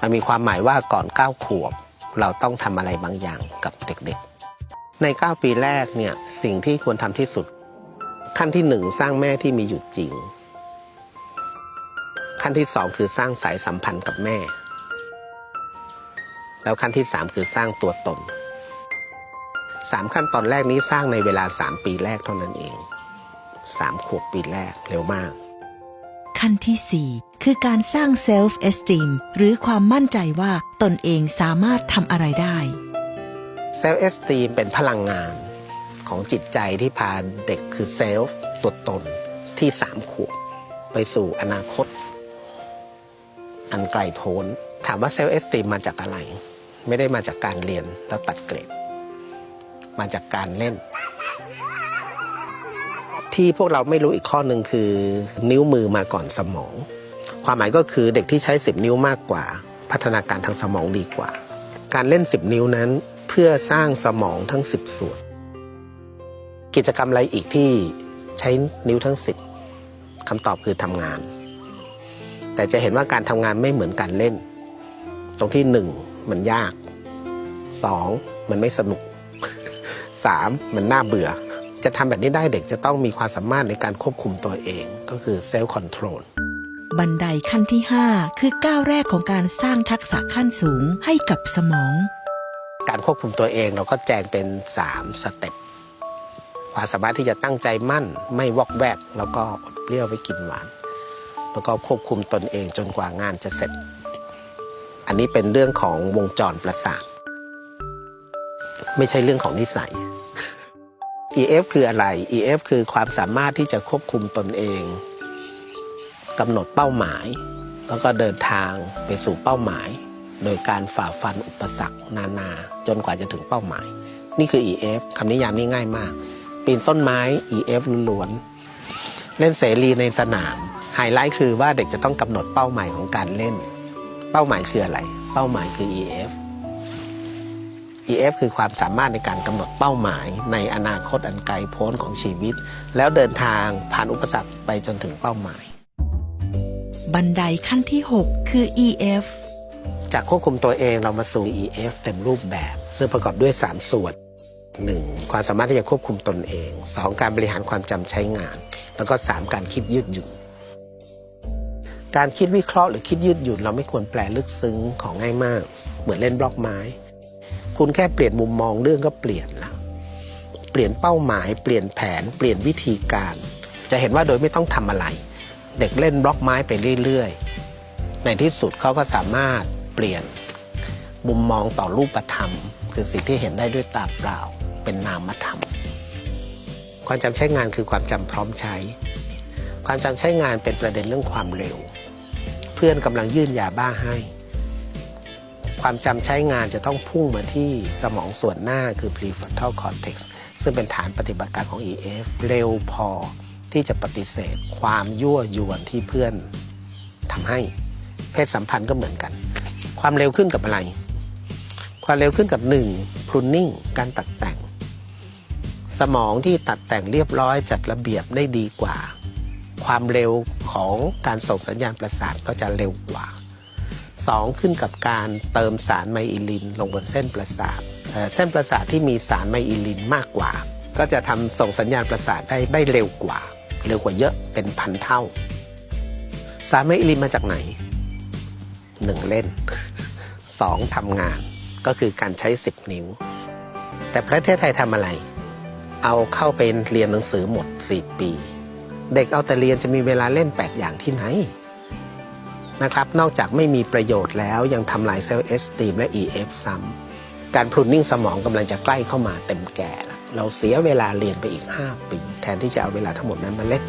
มันมีความหมายว่าก่อน 9 ขวบ เราต้องทำอะไรบางอย่างกับเด็กๆ ใน 9 ปีแรกเนี่ยสิ่งที่ควรทำที่สุด ขั้นที่ 1 สร้างแม่ที่มีอยู่จริง ขั้นที่ 2 คือสร้างสายสัมพันธ์กับแม่ แล้วขั้นที่ 3 คือสร้างตัวตนสามขั้นตอนแรกนี้สร้างในเวลา 3 ปีแรกเท่านั้นเอง 3 ขวบปีแรกเร็วมาก ขั้นที่ 4 คือการสร้าง self esteem หรือความมั่นใจว่าตนเองสามารถทำอะไรได้เซลล์เอสตีมเป็นพลังงานของจิตใจที่พาเด็กคือเซลล์ตัวตนที่สามขวบไปสู่อนาคต อันไกลโพ้น ถามว่าเซลล์เอสตีมมาจากอะไร ไม่ได้มาจากการเรียนแล้วตัดเกรด มาจากการเล่น ที่พวกเราไม่รู้อีกข้อหนึ่งคือ นิ้วมือมาก่อนสมอง ความหมายก็คือเด็กที่ใช้ 10 นิ้วมากกว่า พัฒนาการทางสมองดีกว่า การเล่น 10 นิ้วนั้นเพื่อสร้างสมองทั้ง 10 ส่วน กิจกรรมอะไรอีกที่ใช้นิ้วทั้ง 10คำตอบคือทำงาน แต่จะเห็นว่าการทำงานไม่เหมือนการเล่น ตรงที่ 1 มันยาก 2 มันไม่สนุก 3 มันน่าเบื่อ จะทำแบบนี้ได้เด็กจะต้องมีความสามารถในการควบคุมตัวเองก็คือเซลล์คอนโทรลบันไดขั้นที่ 5 คือก้าวแรกของการสร้างทักษะขั้นสูงให้กับสมอง การควบคุมตัวเองเราก็แจงเป็น 3 สเต็ปความสามารถที่จะตั้งใจมั่น ไม่วอกแวก แล้วก็อดเปรี้ยวไว้กินหวาน แล้วก็ควบคุมตนเองจนกว่างานจะเสร็จ อันนี้เป็นเรื่องของวงจรประสาท ไม่ใช่เรื่องของนิสัย EF คืออะไร EF คือความสามารถที่จะควบคุมตนเองกำหนดเป้าหมาย แล้วก็เดินทางไปสู่เป้าหมาย โดยการฝ่าฟันอุปสรรคนานา จนกว่าจะถึงเป้าหมาย นี่คือ EF คำนิยามนี่ง่ายมาก ปีนต้นไม้ EF ล้วนเล่นเสรีในสนามไฮไลท์คือว่าเด็กจะต้องกำหนดเป้าหมายของการเล่น เป้าหมายคืออะไร เป้าหมายคือ EF EF คือความสามารถในการกำหนดเป้าหมาย ในอนาคตอันไกลโพ้นของชีวิต แล้วเดินทางผ่านอุปสรรคไปจนถึงเป้าหมาย บันไดขั้นที่ 6 คือ EF จากควบคุมตัวเองเรามาสู่ EF เต็มรูปแบบ ซึ่งประกอบด้วย 3 ส่วน 1. ความสามารถที่จะควบคุมตนเอง 2. การบริหารความจำใช้งาน แล้วก็ 3. การคิดยืดหยุ่นการคิดวิเคราะห์หรือคิดยืดหยุ่นเราไม่ควรแปลลึกซึ้งของง่ายมาก เหมือนเล่นบล็อกไม้ คุณแค่เปลี่ยนมุมมองเรื่องก็เปลี่ยนแล้วเปลี่ยนเป้าหมาย เปลี่ยนแผน เปลี่ยนวิธีการ จะเห็นว่าโดยไม่ต้องทำอะไร เด็กเล่นบล็อกไม้ไปเรื่อยๆ ในที่สุดเขาก็สามารถเปลี่ยนมุมมองต่อรูปธรรม คือสิ่งที่เห็นได้ด้วยตาเปล่า เป็นนามธรรม ความจำใช้งานคือความจำพร้อมใช้ ความจำใช้งานเป็นประเด็นเรื่องความเร็ว เพื่อนกำลังยื่นยาบ้าให้ ความจำใช้งานจะต้องพุ่งมาที่สมองส่วนหน้าคือ prefrontal cortex ซึ่งเป็นฐานปฏิบัติการของ EF เร็วพอที่จะปฏิเสธ ความยั่วยวนที่เพื่อนทำให้ เพศสัมพันธ์ก็เหมือนกัน ความเร็วขึ้นกับอะไร ความเร็วขึ้นกับ 1. pruning การตัดแต่ง สมองที่ตัดแต่งเรียบร้อยจัดระเบียบได้ดีกว่า ความเร็วของการส่งสัญญาณประสาทก็จะเร็วกว่า 2. ขึ้นกับการเติมสารไมอิลินลงบนเส้นประสาทเส้นประสาทที่มีสารไมอิลินมากกว่า ก็จะทำส่งสัญญาณประสาทได้ได้เร็วกว่า เร็วกว่าเยอะเป็นพันเท่า สารไมอิลินมาจากไหนหนึ่งเล่นสองทำงานก็คือการใช้สิบนิ้ว แต่ประเทศไทยทำอะไร เอาเข้าไปเรียนหนังสือหมด 4 ปี เด็กเอาแต่เรียนจะมีเวลาเล่น 8 อย่างที่ไหน นะครับ นอกจากไม่มีประโยชน์แล้วยังทำลายเซลล์เอสตีมและ EF ซ้ำการพรุนนิ่งสมองกำลังจะใกล้เข้ามาเต็มแก่แล้วเราเสียเวลาเรียนไปอีก 5 ปี แทนที่จะเอาเวลาทั้งหมดนั้นมาเล่น